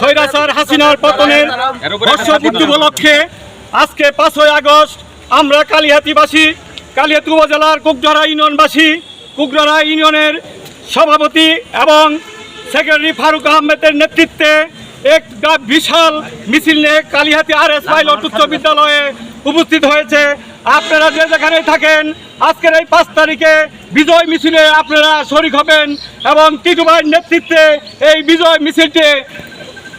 স্বৈরাচার হাসিনার পতনের বর্ষপূর্তি উপলক্ষে আজকে পাঁচই আগস্ট আমরা কালিহাতিবাসী, কালিহাতি উপজেলার কুকডরা ইউনিয়নবাসী, কুকডরা ইউনিয়নের সভাপতি এবং সেক্রেটারি ফারুক আহমেদের নেতৃত্বে এক গা- বিশাল মিছিল নিয়ে কালিহাতি আর এস পাইলট উচ্চ বিদ্যালয়ে উপস্থিত হয়েছে। আপনারা যে যেখানে থাকেন, আজকের এই পাঁচ তারিখে বিজয় মিছিলে আপনারা শরিক হবেন এবং টিটুবাইয়ের নেতৃত্বে এই বিজয় মিছিলটি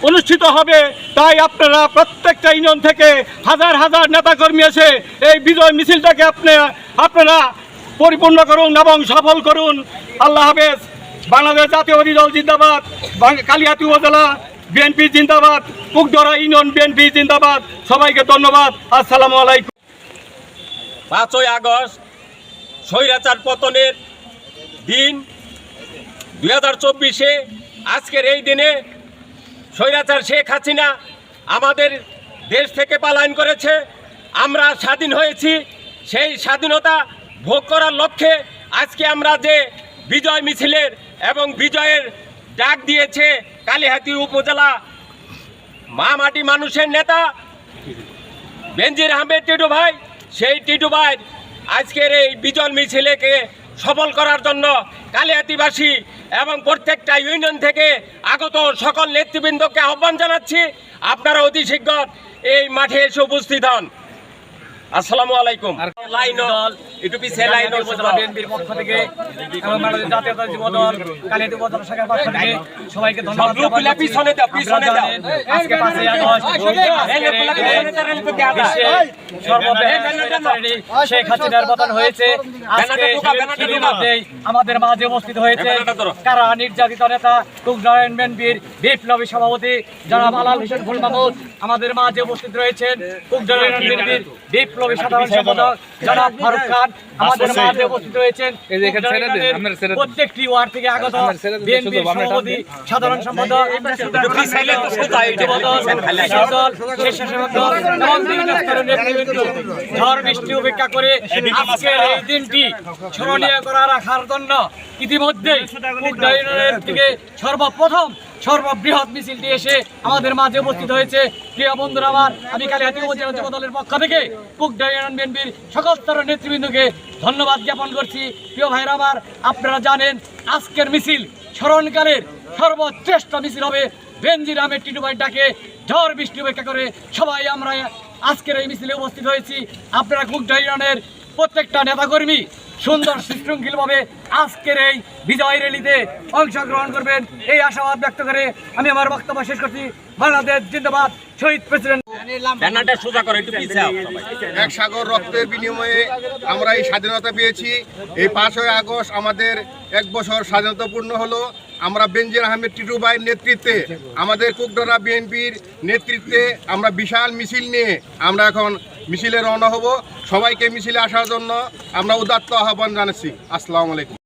অনুষ্ঠিত হবে। তাই আপনারা প্রত্যেকটা ইউনিয়ন থেকে হাজার হাজার নেতাকর্মী এসে এই বিজয় মিছিলটাকে আপনি, আপনারা পরিপূর্ণ করুন এবং সফল করুন। আল্লাহ হাফেজ। বাংলাদেশ জাতীয়বাদী দল জিন্দাবাদ। কালিহাতি উপজেলা বিএনপি জিন্দাবাদ কুকদরা ইউনিয়ন বিএনপি জিন্দাবাদ, সবাইকে ধন্যবাদ, আসসালামু আলাইকুম। পাঁচই আগস্ট স্বৈরাচার পতনের দিন, দুই হাজার চব্বিশে, আজকের এই দিনে স্বৈরাচার শেখ হাসিনা আমাদের দেশ থেকে পালায়ন করেছে। আমরা স্বাধীন হয়েছি, সেই স্বাধীনতা ভোগ করার লক্ষ্যে আজকে আমরা যে বিজয় মিছিলের এবং বিজয়ের ডাক দিয়েছে কালীহাতি উপজেলা মা মাটি মানুষের নেতা, বেনজির আহমেদ টিটু ভাই, সেই টিটু ভাই আজকের এই বিজয় মিছিলকে সফল করার জন্য কালিয়াতিবাসী এবং প্রত্যেকটা ইউনিয়ন থেকে আগত সকল নেতৃবৃন্দকে আহ্বান জানাচ্ছি। আপনারা অতি শীঘ্র এই মাঠে এসে উপস্থিত হন। আসসালামু আলাইকুম। লাইন একটু পিছিয়ে লাইন উপজেলা বিএনপির পক্ষ থেকে এবং বাংলাদেশ জাতীয়তাবাদী যুব দল কালিয়াতি উপজেলা শাখার পক্ষ থেকে সবাইকে ধন্যবাদ সব লোকগুলা জ্ঞাপন করছি। পিছনে দাও, পিছনে দাও। আজকে পাঁচই আগস্ট আজকের এই দিনে বিশ্বে সর্বব্যাপী শেখ হাসিনার পতন হয়েছে আজকে ব্যানারটা ঢোকা, ব্যানারটা ঢোকা। ইতিমধ্যেই আমাদের মাঝে উপস্থিত হয়েছে। কারা নির্যাতিত নেতা কুকনারায়ণ বিএনপির বিপ্লবী সভাপতি জনাব আলাল হোসেন ফুল মাহমুদ আমাদের মাঝে উপস্থিত রয়েছেন কুকনারায়ণ বিএনপির বিপ্লবী সাধারণ সম্পাদক জনাব ফারুক খান আমাদের মাঝে উপস্থিত রয়েছেন। প্রত্যেকটি ওয়ার্ড থেকে আগত বিএনপির সভাপতি সাধারণ সম্পাদক ঝড় বৃষ্টি উপেক্ষা করে আজকের এই দিনটি স্মরণীয় করা রাখার জন্য ইতিমধ্যেই থেকে সর্বপ্রথম সর্ববৃহৎ মিছিলটি এসে আমাদের মাঝে উপস্থিত হয়েছে। প্রিয় বন্ধুরা আমার, আমি কালীহাতি উপজেলা দলের পক্ষ থেকে কুকডাইন বিএনপির সকল স্তরের নেতৃবৃন্দকে ধন্যবাদ জ্ঞাপন করছি। প্রিয় ভাইরা আমার, আপনারা জানেন আজকের মিছিল স্মরণকালের সর্বশ্রেষ্ঠ মিছিল হবে বেনজির আহমেদ টিটুবাই ডাকে ঝড় বৃষ্টি উপেক্ষা করে সবাই আমরা আজকের এই মিছিলে উপস্থিত হয়েছি। আপনারা কুকডা ইউনিয়নের প্রত্যেকটা নেতাকর্মী সুন্দর সুশৃঙ্খলভাবে আজকের এই বিজয় র্যালিতে অংশগ্রহণ করবেন। এই আশাবাদ ব্যক্ত করে আমি আমার বক্তব্য শেষ করছি। বাংলাদেশ জিন্দাবাদ শহীদ প্রেসিডেন্ট। এক সাগর রক্তের বিনিময়ে আমরা এই স্বাধীনতা পেয়েছি। এই পাঁচই আগস্ট আমাদের এক বছর স্বাধীনতা পূর্ণ হলো। আমরা বেঞ্জির আহমেদ টিটু ভাইয়ের নেতৃত্বে, আমাদের কুকডরা বিএনপির নেতৃত্বে আমরা বিশাল মিছিল নিয়ে আমরা এখন মিছিলে রওনা হব। সবাইকে মিছিলে আসার জন্য আমরা উদাত্ত আহ্বান জানাচ্ছি। আসসালামু আলাইকুম।